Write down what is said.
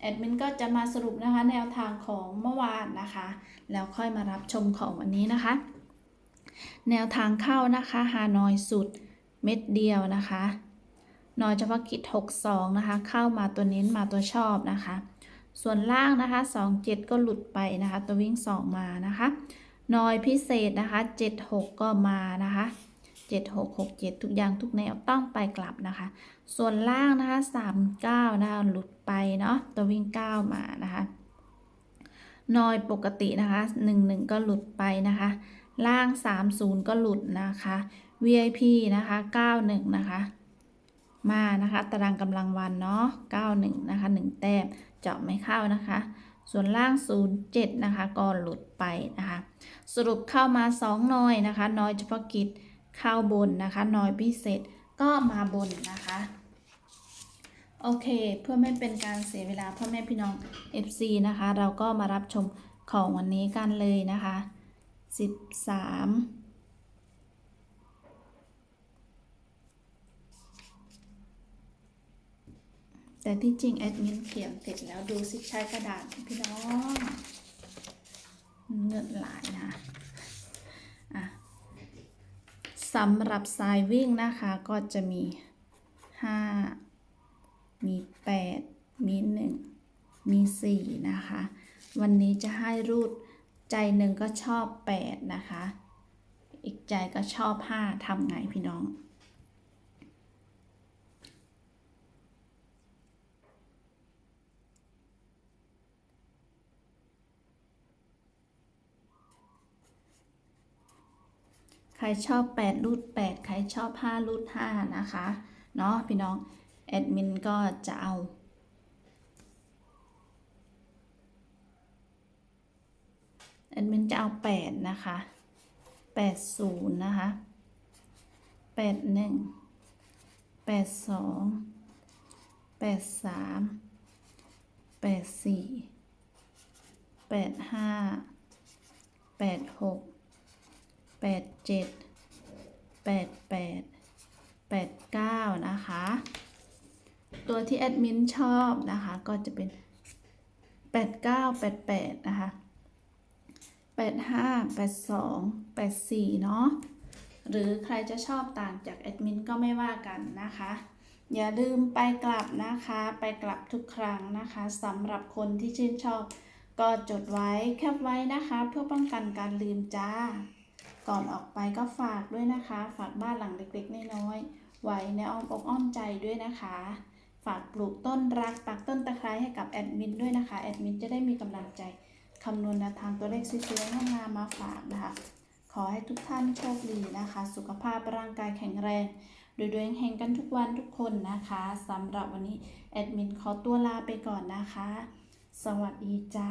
แอดมินก็จะมาสรุปนะคะแนวทางของเมื่อวานนะคะ แล้วค่อยมารับชมของวันนี้นะคะ แนวทางเข้านะคะฮานอยสุดเม็ดเดียวนะคะนอยเฉพาะกิจ62 นะคะ เข้ามาตัวเน้นมาตัวชอบนะคะ ส่วนล่างนะคะ 27 ก็หลุดไปนะคะ ตัววิ่ง 2 มานะคะนอยพิเศษนะคะ 76 ก็มานะคะ 7667 ทุกอย่างทุกแนวต้องไปกลับนะคะ ส่วนล่างนะคะ 39 นะคะ หลุดไปเนาะตัววิ่ง 9 มานะคะนอยปกตินะคะ 11 ก็หลุดไปนะคะ ล่าง 30 ก็หลุดนะคะ VIP นะคะ 91 นะคะ มานะคะตารางกำลังวันเนาะ 91 นะคะ 1 แต้มเจาะไม่เข้านะคะส่วนล่าง 07 นะคะ ก็หลุดไปนะคะ สรุปเข้ามา 2นอยนะคะนอยเฉพาะกิจ เข้าบนนะคะนอยพิเศษก็มาบนนะคะ โอเค เพื่อไม่เป็นการเสียเวลาพ่อแม่พี่น้อง FC นะคะ เราก็มารับชมของวันนี้กันเลยนะคะ 13แต่ที่จริงแอดมินเขียนเสร็จแล้วดูสิใช้กระดาษพี่น้อง เงินหลายนะ สำหรับสายวิ่งนะคะก็จะมี 5 มี 8 มี 1 มี 4 นะคะ วันนี้จะให้รูดใจหนึ่งก็ชอบ 8 นะคะ อีกใจก็ชอบ 5ทำไงพี่น้อง ใครชอบ8รูด8ใครชอบ5รูด5นะคะเนาะพี่น้องแอดมินก็จะเอาแอดมินจะเอา8นะคะ80นะคะ81 82 83 84 85 86แป ดเจ็ดแปดแปดแปดเก้านะคะ ตัวที่แอดมินชอบนะคะ ก็จะเป็นแปดเก้าแปดแปดนะคะแปดห้าแปดสองแปดสี่เนาะหรือใครจะชอบต่างจากแอดมินก็ไม่ว่ากันนะคะ อย่าลืมไปกลับนะคะ ไปกลับทุกครั้งนะคะสำหรับคนที่ชื่นชอบ ก็จดไว้แคปไว้นะคะ เพื่อป้องกันการลืมจ้า ก่อนออกไปก็ฝากด้วยนะคะ ฝากบ้านหลังเล็กๆน้อยๆไว้ในอ้อมอกอ้อมใจด้วยนะคะ ฝากปลูกต้นรักปักต้นตะไคร้ให้กับแอดมินด้วยนะคะแอดมินจะได้มีกำลังใจคำนวณแนวทางตัวเลขสวยๆงามๆมาฝากนะคะ ขอให้ทุกท่านโชคดีนะคะ สุขภาพร่างกายแข็งแรงโดยดวงเฮงกันทุกวันทุกคนนะคะสำหรับวันนี้แอดมินขอตัวลาไปก่อนนะคะ สวัสดีจ้า